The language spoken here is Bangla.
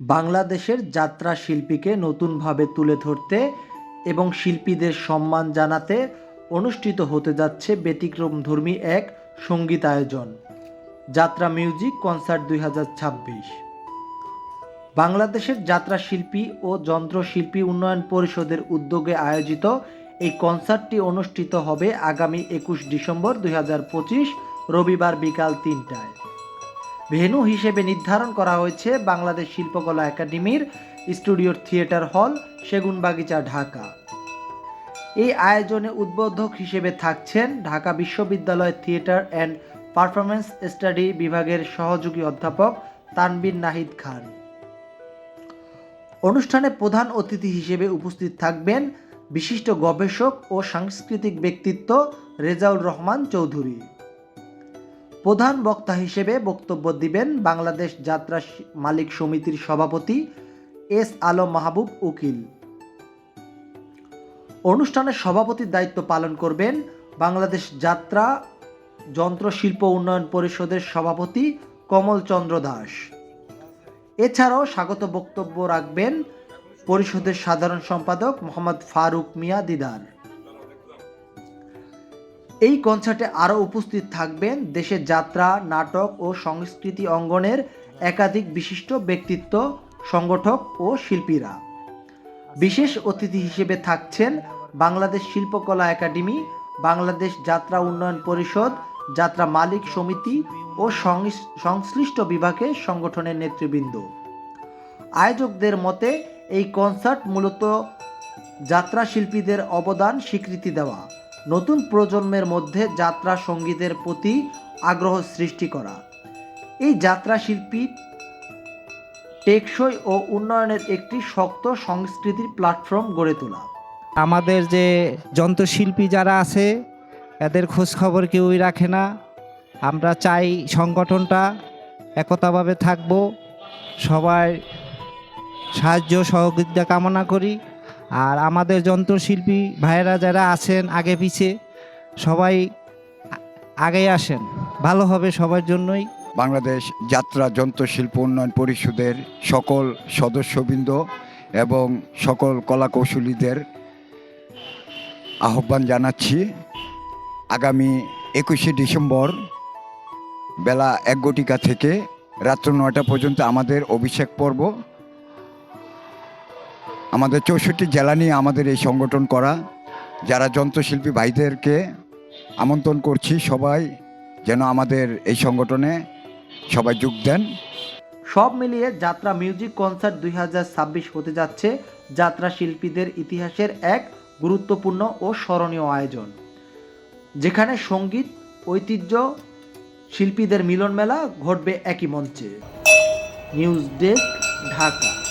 বাংলাদেশের যাত্রা শিল্পীকে নতুনভাবে তুলে ধরতে এবং শিল্পীদের সম্মান জানাতে অনুষ্ঠিত হতে যাচ্ছে ব্যতিক্রমধর্মী এক সংগীত আয়োজন যাত্রা মিউজিক কনসার্ট দুই হাজার ছাব্বিশ। বাংলাদেশের যাত্রা শিল্পী ও যন্ত্রশিল্পী উন্নয়ন পরিষদের উদ্যোগে আয়োজিত এই কনসার্টটি অনুষ্ঠিত হবে আগামী একুশ ডিসেম্বর দুই হাজার পঁচিশ রবিবার বিকাল তিনটায়। ভেন্যু হিসেবে নির্ধারণ করা হয়েছে বাংলাদেশ শিল্পকলা একাডেমির স্টুডিওর থিয়েটার হল সেগুনবাগিচা, ঢাকা। এই আয়োজনে উদ্বোধক হিসেবে থাকছেন ঢাকা বিশ্ববিদ্যালয় থিয়েটার অ্যান্ড পারফরমেন্স স্টাডি বিভাগের সহযোগী অধ্যাপক তানবির নাহিদ খান। অনুষ্ঠানে প্রধান অতিথি হিসেবে উপস্থিত থাকবেন বিশিষ্ট গবেষক ও সাংস্কৃতিক ব্যক্তিত্ব রেজাউল রহমান চৌধুরী। প্রধান বক্তা হিসেবে বক্তব্য দিবেন বাংলাদেশ যাত্রা মালিক সমিতির সভাপতি এস আলম মাহবুব উকিল। অনুষ্ঠানের সভাপতির দায়িত্ব পালন করবেন বাংলাদেশ যাত্রা যন্ত্রশিল্প উন্নয়ন পরিষদের সভাপতি কমল চন্দ্র দাস। এছাড়াও স্বাগত বক্তব্য রাখবেন পরিষদের সাধারণ সম্পাদক মোহাম্মদ ফারুক মিয়া দিদার। এই কনসার্টে আরও উপস্থিত থাকবেন দেশের যাত্রা, নাটক ও সংস্কৃতি অঙ্গনের একাধিক বিশিষ্ট ব্যক্তিত্ব, সংগঠক ও শিল্পীরা। বিশেষ অতিথি হিসেবে থাকছেন বাংলাদেশ শিল্পকলা একাডেমি, বাংলাদেশ যাত্রা উন্নয়ন পরিষদ, যাত্রা মালিক সমিতি ও সংশ্লিষ্ট বিভাগের সংগঠনের নেতৃবৃন্দ। আয়োজকদের মতে এই কনসার্ট মূলত যাত্রা শিল্পীদের অবদান স্বীকৃতি দেওয়া। নতুন প্রজন্মের মধ্যে যাত্রা সঙ্গীতের প্রতি আগ্রহ সৃষ্টি করা। এই যাত্রা শিল্পী টেকসই ও উন্নয়নের একটি শক্ত সংস্কৃতির প্ল্যাটফর্ম গড়ে তোলা। আমাদের যে যন্ত্রশিল্পী যারা আছে, এদের খোঁজখবর কেউই রাখে না। আমরা চাই সংগঠনটা একতাভাবে থাকব, সবাই সাহায্য সহযোগিতা কামনা করি। আর আমাদের যন্ত্রশিল্পী ভাইয়েরা যারা আছেন আগে পিছে, সবাই আগে আসেন। ভালো হবে সবার জন্যই। বাংলাদেশ যাত্রা যন্ত্রশিল্প উন্নয়ন পরিষদের সকল সদস্যবৃন্দ এবং সকল কলাকৌশলীদের আহ্বান জানাচ্ছি। আগামী একুশে ডিসেম্বর বেলা এক গটিকা থেকে রাত্র নয়টা পর্যন্ত আমাদের অভিষেক পর্ব। আমাদের চৌষট্টি জেলা নিয়ে আমাদের এই সংগঠন করা, যারা যন্ত্রশিল্পী ভাইদেরকে আমন্ত্রণ করছি সবাই যেন আমাদের এই সংগঠনে সবাই যোগ দেন। সব মিলিয়ে যাত্রা মিউজিক কনসার্ট দুই হতে যাচ্ছে যাত্রা শিল্পীদের ইতিহাসের এক গুরুত্বপূর্ণ ও স্মরণীয় আয়োজন। যেখানে সংগীত, ঐতিহ্য, শিল্পীদের মিলন মেলা ঘটবে একই মঞ্চে। News desk Dhaka.